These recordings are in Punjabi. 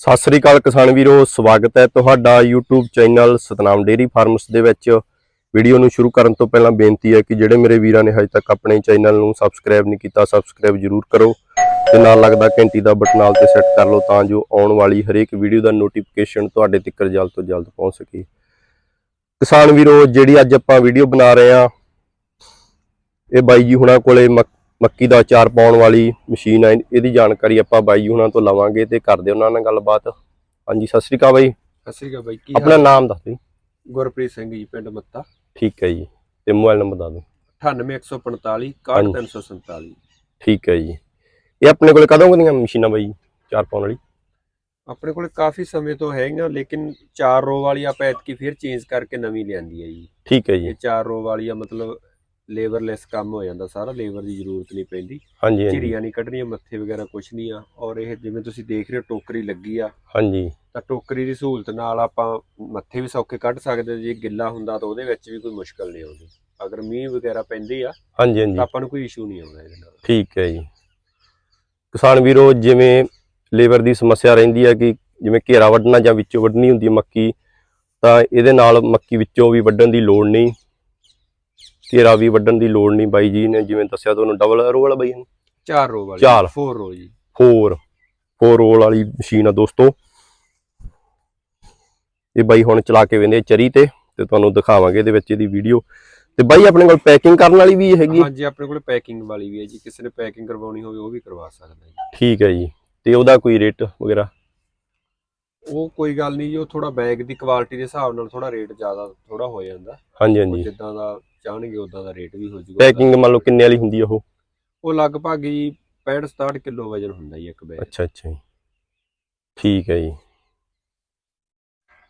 ਸਤਿ ਸ੍ਰੀ ਅਕਾਲ ਕਿਸਾਨ ਵੀਰੋ, ਸਵਾਗਤ ਹੈ ਤੁਹਾਡਾ YouTube channel Satnam dairy farms ਦੇ ਵਿੱਚ। ਵੀਡੀਓ ਨੂੰ ਸ਼ੁਰੂ ਕਰਨ ਤੋਂ ਪਹਿਲਾਂ ਬੇਨਤੀ ਹੈ ਕਿ ਜਿਹੜੇ ਮੇਰੇ ਵੀਰਾਂ ਨੇ ਹਜੇ ਤੱਕ ਆਪਣੇ ਚੈਨਲ ਨੂੰ ਸਬਸਕ੍ਰਾਈਬ ਨਹੀਂ ਕੀਤਾ ਸਬਸਕ੍ਰਾਈਬ ਜਰੂਰ ਕਰੋ ਤੇ ਨਾਲ ਲੱਗਦਾ ਘੰਟੀ ਦਾ ਬਟਨ ਨਾਲ ਤੇ ਸੈੱਟ ਕਰ ਲਓ ਤਾਂ ਜੋ ਆਉਣ ਵਾਲੀ ਹਰੇਕ ਵੀਡੀਓ ਦਾ ਨੋਟੀਫਿਕੇਸ਼ਨ ਤੁਹਾਡੇ ਤੱਕ ਜਲਦ ਤੋਂ ਜਲਦ ਪਹੁੰਚ ਸਕੇ। ਕਿਸਾਨ ਵੀਰੋ, ਜਿਹੜੀ ਅੱਜ ਆਪਾਂ ਵੀਡੀਓ ਬਣਾ ਰਹੇ ਆ ਇਹ ਬਾਈ ਜੀ ਹੁਣਾਂ ਕੋਲੇ ਮੱਕ- ਦਾ ਅਚਾਰ ਪਾਉਣ ਵਾਲੀ ਮਸ਼ੀਨ ਹੈ। ਇਹਦੀ ਜਾਣਕਾਰੀ ਆਪਾਂ ਬਾਈ ਜੀ ਹੁਣਾਂ ਤੋਂ ਲਵਾਂਗੇ ਤੇ ਕਰਦੇ ਉਹਨਾਂ ਨਾਲ ਗੱਲਬਾਤ। ਹਾਂਜੀ ਸਤਿ ਸ੍ਰੀ ਅਕਾਲ ਬਾਈ। ਸਤਿ ਸ੍ਰੀ ਅਕਾਲ ਬਾਈ ਕੀ ਆਪਣਾ ਨਾਮ ਦੱਸ ਦਿਓ ਗੁਰਪ੍ਰੀਤ ਸਿੰਘ ਜੀ ਪਿੰਡ ਮੱਤਾ। ਠੀਕ ਹੈ ਜੀ ਤੇ ਮੋਬਾਈਲ ਨੰਬਰ ਦੱਸ ਦਿਓ 98145 ਹਾਂਜੀ। 61347 ਠੀਕ ਹੈ ਜੀ। ਇਹ ਆਪਣੇ ਕੋਲੇ ਕਦੋਂ ਕਦੀਆਂ ਮਸ਼ੀਨਾਂ ਬਾਈ ਚਾਰ ਪਾਉਣ ਵਾਲੀ? ਆਪਣੇ ਕੋਲ ਕਾਫੀ ਸਮੇਂ ਤੋਂ ਹੈਗੀਆਂ ਲੇਕਿਨ ਚਾਰ ਰੋ ਵਾਲੀ ਆਪਾਂ ਐਤਕੀ ਫਿਰ ਚੇਂਜ ਕਰਕੇ ਨਵੀਂ ਲਿਆਂਦੀ ਹੈ ਜੀ। ਠੀਕ ਹੈ ਜੀ। ਇਹ ਚਾਰ ਰੋ ਵਾਲੀ ਆ ਮਤਲਬ ਲੇਬਰਲੈਸ ਕੰਮ ਹੋ ਜਾਂਦਾ ਸਾਰਾ ਲੇਬਰ ਦੀ ਜ਼ਰੂਰਤ ਨਹੀਂ ਪੈਂਦੀ। ਹਾਂਜੀ ਹਾਂਜੀ। ਨਹੀਂ ਕੱਢਣੀਆਂ ਮੱਥੇ ਵਗੈਰਾ ਕੁਝ ਨਹੀਂ ਆ। ਔਰ ਇਹ ਜਿਵੇਂ ਤੁਸੀਂ ਦੇਖ ਰਹੇ ਹੋ ਟੋਕਰੀ ਲੱਗੀ ਆ। ਹਾਂਜੀ। ਤਾਂ ਟੋਕਰੀ ਦੀ ਸਹੂਲਤ ਨਾਲ ਆਪਾਂ ਮੱਥੇ ਵੀ ਸੌਖੇ ਕੱਢ ਸਕਦੇ ਹਾਂ। ਜੇ ਗਿੱਲਾ ਹੁੰਦਾ ਤਾਂ ਉਹਦੇ ਵਿੱਚ ਵੀ ਕੋਈ ਮੁਸ਼ਕਲ ਨਹੀਂ ਆਉਂਦੀ। ਅਗਰ ਮੀਂਹ ਵਗੈਰਾ ਪੈਂਦੀ ਆ ਹਾਂਜੀ ਹਾਂਜੀ। ਤਾਂ ਆਪਾਂ ਨੂੰ ਕੋਈ ਇਸ਼ੂ ਨਹੀਂ ਆਉਂਦਾ ਇਹਦੇ ਨਾਲ। ਠੀਕ ਹੈ ਜੀ। ਕਿਸਾਨ ਵੀਰੋ ਜਿਵੇਂ ਲੇਬਰ ਦੀ ਸਮੱਸਿਆ ਰਹਿੰਦੀ ਹੈ ਕਿ ਜਿਵੇਂ ਘੇਰਾ ਵੱਢਣਾ ਜਾਂ ਵਿੱਚੋਂ ਵੱਢਣੀ ਹੁੰਦੀ ਹੈ ਮੱਕੀ ਤਾਂ ਇਹਦੇ ਨਾਲ ਮੱਕੀ ਵਿੱਚੋਂ ਵੀ ਵੱਢਣ ਦੀ ਲੋੜ ਨਹੀਂ। ਘੇਰਾ ਵੀ ਵੱਢਣ ਦੀ ਲੋੜ ਨਹੀਂ ਬਾਈ ਜੀ ਨੇ ਜਿਵੇਂ ਦੱਸਿਆ ਤੁਹਾਨੂੰ ਡਬਲ ਰੋ ਵਾਲਾ ਬਾਈ ਚਾਰ ਰੋ ਵਾਲੀ ਚਾਰ। 4 ਰੋ ਜੀ। 4 4 ਰੋਲ ਵਾਲੀ ਮਸ਼ੀਨ ਆ ਦੋਸਤੋ। ਇਹ ਬਾਈ ਹੁਣ ਚਲਾ ਕੇ ਵੇਂਦੇ ਚਰੀ ਤੇ ਤੇ ਤੁਹਾਨੂੰ ਦਿਖਾਵਾਂਗੇ ਇਹਦੇ ਵਿੱਚ ਇਹਦੀ ਵੀਡੀਓ ਤੇ ਬਾਈ ਆਪਣੇ ਕੋਲ ਪੈਕਿੰਗ ਕਰਨ ਵਾਲੀ ਵੀ ਹੈਗੀ ਹਾਂਜੀ ਆਪਣੇ ਕੋਲ ਪੈਕਿੰਗ ਵਾਲੀ ਵੀ ਹੈ ਜੀ। ਕਿਸੇ ਨੇ ਪੈਕਿੰਗ ਕਰਵਾਉਣੀ ਹੋਵੇ ਉਹ ਵੀ ਕਰਵਾ ਸਕਦਾ ਜੀ। ਠੀਕ ਹੈ ਜੀ। ਤੇ ਉਹਦਾ ਕੋਈ ਰੇਟ ਵਗੈਰਾ? ਉਹ ਕੋਈ ਗੱਲ ਨਹੀਂ ਜੀ ਉਹ ਥੋੜਾ ਬੈਗ ਦੀ ਕੁਆਲਿਟੀ ਦੇ ਹਿਸਾਬ ਨਾਲ ਥੋੜਾ ਰੇਟ ਜ਼ਿਆਦਾ ਥੋੜਾ ਹੋ ਜਾਂਦਾ। ਹਾਂਜੀ ਹਾਂਜੀ। ਜਿੱਦਾਂ ਦਾ ਚਾਹਣਗੇ ਉਦਾਂ ਦਾ ਰੇਟ ਵੀ ਹੋ ਜਾਊਗਾ ਪੈਕਿੰਗ ਮੰਨ ਲਓ ਕਿੰਨੇ ਵਾਲੀ ਹੁੰਦੀ ਆ ਉਹ? ਉਹ ਲਗਭਗ ਜੀ 65 67 ਕਿਲੋ ਵਜਨ ਹੁੰਦਾ ਜੀ ਇੱਕ ਬੈਗ ਅੱਛਾ ਅੱਛਾ ਜੀ। ਠੀਕ ਹੈ ਜੀ।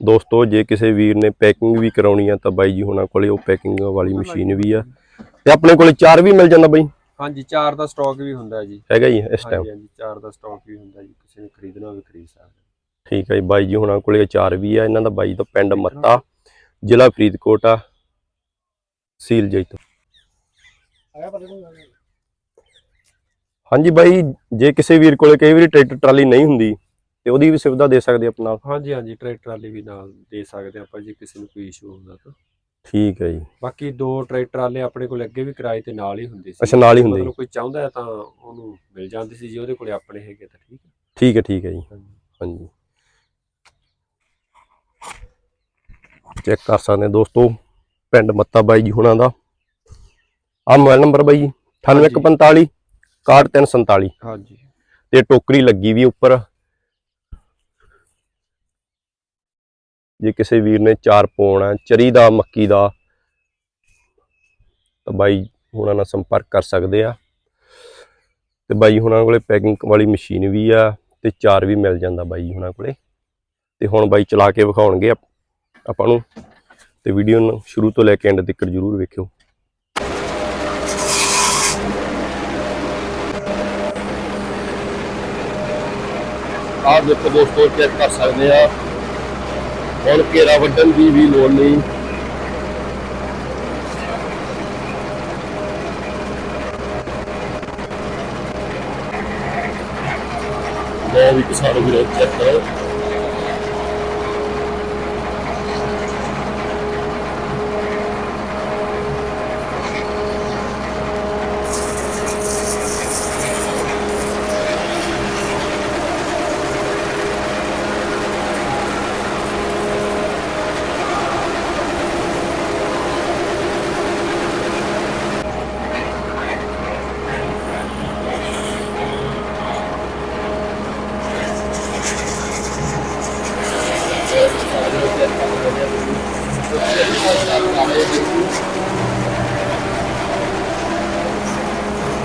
ਦੋਸਤੋ ਜੇ ਕਿਸੇ ਵੀਰ ਨੇ ਪੈਕਿੰਗ ਵੀ ਕਰਾਉਣੀ ਆ ਤਾਂ ਬਾਈ ਜੀ ਹੁਣਾਂ ਕੋਲੇ ਉਹ ਪੈਕਿੰਗ ਵਾਲੀ ਮਸ਼ੀਨ ਵੀ ਆ। ਤੇ ਆਪਣੇ ਕੋਲੇ ਚਾਰ ਵੀ ਮਿਲ ਜਾਂਦਾ ਬਾਈ? ਹਾਂਜੀ ਚਾਰ ਦਾ ਸਟਾਕ ਵੀ ਹੁੰਦਾ ਜੀ। ਹੈਗਾ ਜੀ ਇਸ ਟਾਈਮ ਹਾਂਜੀ ਚਾਰ ਦਾ ਸਟਾਕ ਵੀ ਹੁੰਦਾ ਜੀ। ਕਿਸੇ ਨੇ ਖਰੀਦਣਾ ਹੋਵੇ ਖਰੀਦ ਸਕਦਾ ਠੀਕ ਹੈ ਜੀ ਬਾਈ ਜੀ ਹੁਣਾਂ ਕੋਲੇ ਅਚਾਰ ਵੀ ਆ। ਇਹਨਾਂ ਦਾ ਬਾਈ ਦਾ ਪਿੰਡ ਮੱਤਾ ਜ਼ਿਲ੍ਹਾ ਫਰੀਦਕੋਟ ਆ। ਸੀਲ ਜੈਤੋ ਹਾਂਜੀ ਬਾਈ ਜੇ ਕਿਸੇ ਵੀਰ ਕੋਲੇ ਕਈ ਵਾਰੀ ਟਰੈਕਟਰ ਟਰਾਲੀ ਨਹੀਂ ਹੁੰਦੀ ਤੇ ਉਹਦੀ ਵੀ ਸੁਵਿਧਾ ਦੇ ਸਕਦੇ ਆਪਾਂ ਨਾਲ ਹਾਂਜੀ ਹਾਂਜੀ ਟਰੈਕਟਰ ਵਾਲੇ ਵੀ ਨਾਲ ਦੇ ਸਕਦੇ ਆਪਾਂ ਜੇ ਕਿਸੇ ਨੂੰ ਕੋਈ ਇਸ਼ੂ ਹੁੰਦਾ ਤਾਂ। ਠੀਕ ਹੈ ਜੀ। ਬਾਕੀ ਦੋ ਟਰੈਕਟਰ ਵਾਲੇ ਆਪਣੇ ਕੋਲ ਅੱਗੇ ਵੀ ਕਿਰਾਏ ਤੇ ਨਾਲ ਹੀ ਹੁੰਦੇ ਸੀ। ਅੱਛਾ, ਨਾਲ ਹੀ ਹੁੰਦੇ ਮਤਲਬ ਕੋਈ ਚਾਹੁੰਦਾ ਹੈ ਤਾਂ ਉਹਨੂੰ ਮਿਲ ਜਾਂਦੀ ਸੀ ਜੇ ਉਹਦੇ ਕੋਲੇ ਆਪਣੇ ਹੈਗੇ ਤਾਂ ਠੀਕ ਹੈ। ਠੀਕ ਹੈ ਠੀਕ ਹੈ ਜੀ। ਹਾਂਜੀ। ਹਾਂਜੀ। ਚੈੱਕ ਕਰ ਸਕਦੇ ਹੋ ਦੋਸਤੋ। ਪਿੰਡ ਮੱਤਾ ਬਾਈ ਜੀ ਹੁਣਾਂ ਦਾ। ਆ ਮੋਬਾਈਲ ਨੰਬਰ ਬਾਈ ਜੀ 9845 61347 ਹਾਂਜੀ। ਤੇ ਟੋਕਰੀ ਲੱਗੀ ਵੀ ਉੱਪਰ। ਜੇ ਕਿਸੇ ਵੀਰ ਨੇ ਚਾਰ ਪਾਉਣਾ ਚਰੀ ਦਾ ਮੱਕੀ ਦਾ ਤਾਂ ਬਾਈ ਹੁਣਾਂ ਨਾਲ ਸੰਪਰਕ ਕਰ ਸਕਦੇ ਆ। ਤੇ ਬਾਈ ਹੁਣਾਂ ਕੋਲੇ ਪੈਕਿੰਗ ਵਾਲੀ ਮਸ਼ੀਨ ਵੀ ਆ ਤੇ ਚਾਰ ਵੀ ਮਿਲ ਜਾਂਦਾ ਬਾਈ ਹੁਣਾਂ ਕੋਲੇ। ਤੇ ਹੁਣ ਬਾਈ ਚਲਾ ਕੇ ਵਿਖਾਉਣਗੇ ਆਪਾਂ ਨੂੰ। ਤੇ ਵੀਡੀਓ ਨੂੰ ਸ਼ੁਰੂ ਤੋਂ ਲੈ ਕੇ ਐਂਡ ਤੱਕ ਜਰੂਰ ਵੇਖਿਓ। ਆਪ ਦੇਖੋ ਦੋਸਤੋ ਚੈੱਕ ਕਰ ਸਕਦੇ ਆ। ਹੁਣ ਘੇਰਾ ਵੱਢਣ ਦੀ ਵੀ ਲੋੜ ਨਹੀਂ। ਲੋ ਵੀ ਕਿਸਾਨ ਵੀਰੋ ਚੈੱਕ ਕਰੋ।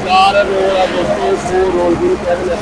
ਚਾਰ ਰੋਲ ਆ ਦੋਸਤੋ ਫੋਰ ਰੋਲ ਵੀ ਕਹਿੰਦੇ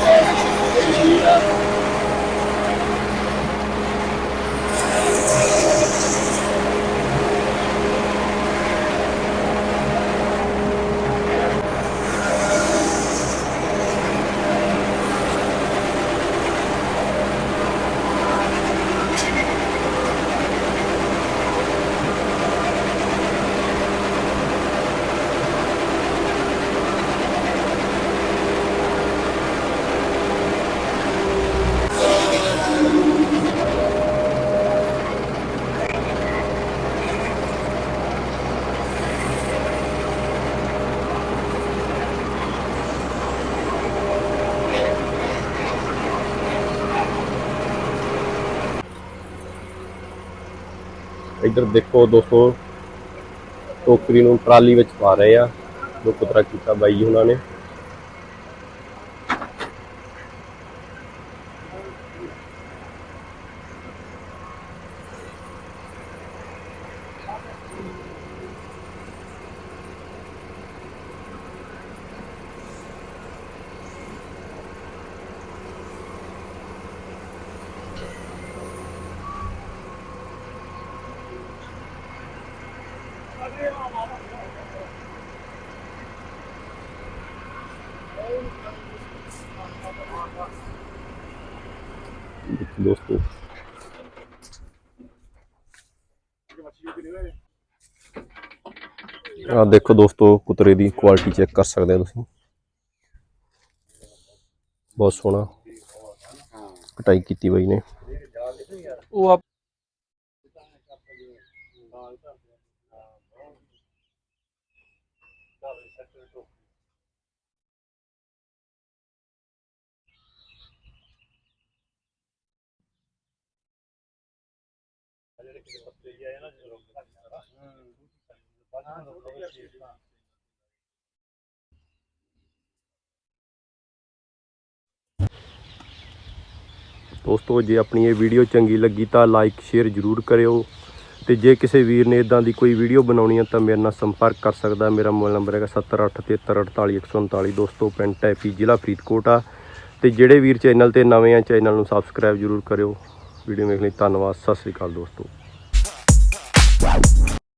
ਇੱਧਰ ਦੇਖੋ ਦੋਸਤੋ, ਟੋਕਰੀ ਨੂੰ ਟਰਾਲੀ ਵਿੱਚ ਪਾ ਰਹੇ ਆ। ਜੋ ਕੁਤਰਾ ਕੀਤਾ ਬਾਈ ਜੀ ਉਹਨਾਂ ਨੇ ਦੇਖੋ ਦੋਸਤੋ ਆ ਦੇਖੋ ਦੋਸਤੋ ਕੁਤਰੇ ਦੀ ਕੁਆਲਿਟੀ ਚੈੱਕ ਕਰ ਸਕਦੇ ਹੋ ਤੁਸੀਂ ਬਹੁਤ ਸੋਹਣਾ ਕਟਾਈ ਕੀਤੀ ਬਾਈ ਨੇ ਉਹ ਦੋਸਤੋ, ਜੇ ਆਪਣੀ ਇਹ ਵੀਡੀਓ ਚੰਗੀ ਲੱਗੀ ਤਾਂ ਲਾਈਕ ਸ਼ੇਅਰ ਜ਼ਰੂਰ ਕਰਿਓ ਤੇ ਜੇ ਕਿਸੇ ਵੀਰ ਨੇ ਇਦਾਂ ਦੀ ਕੋਈ ਵੀਡੀਓ ਬਣਾਉਣੀ ਹੈ ਤਾਂ ਮੇਰੇ ਨਾਲ ਸੰਪਰਕ ਕਰ ਸਕਦਾ। ਮੇਰਾ ਮੋਬਾਈਲ ਨੰਬਰ ਹੈਗਾ 7873484139 ਦੋਸਤੋ, ਪਿੰਡ ਟੈਪੀ ਜ਼ਿਲ੍ਹਾ ਫਰੀਦਕੋਟ ਆ। ਤੇ ਜਿਹੜੇ ਵੀਰ ਚੈਨਲ ਤੇ ਨਵੇਂ ਆ, ਚੈਨਲ ਨੂੰ ਸਬਸਕ੍ਰਾਈਬ ਜ਼ਰੂਰ ਕਰਿਓ। ਵੀਡੀਓ ਵੇਖਣ ਲਈ ਧੰਨਵਾਦ, ਸਤਿ ਸ੍ਰੀ ਅਕਾਲ ਦੋਸਤੋ।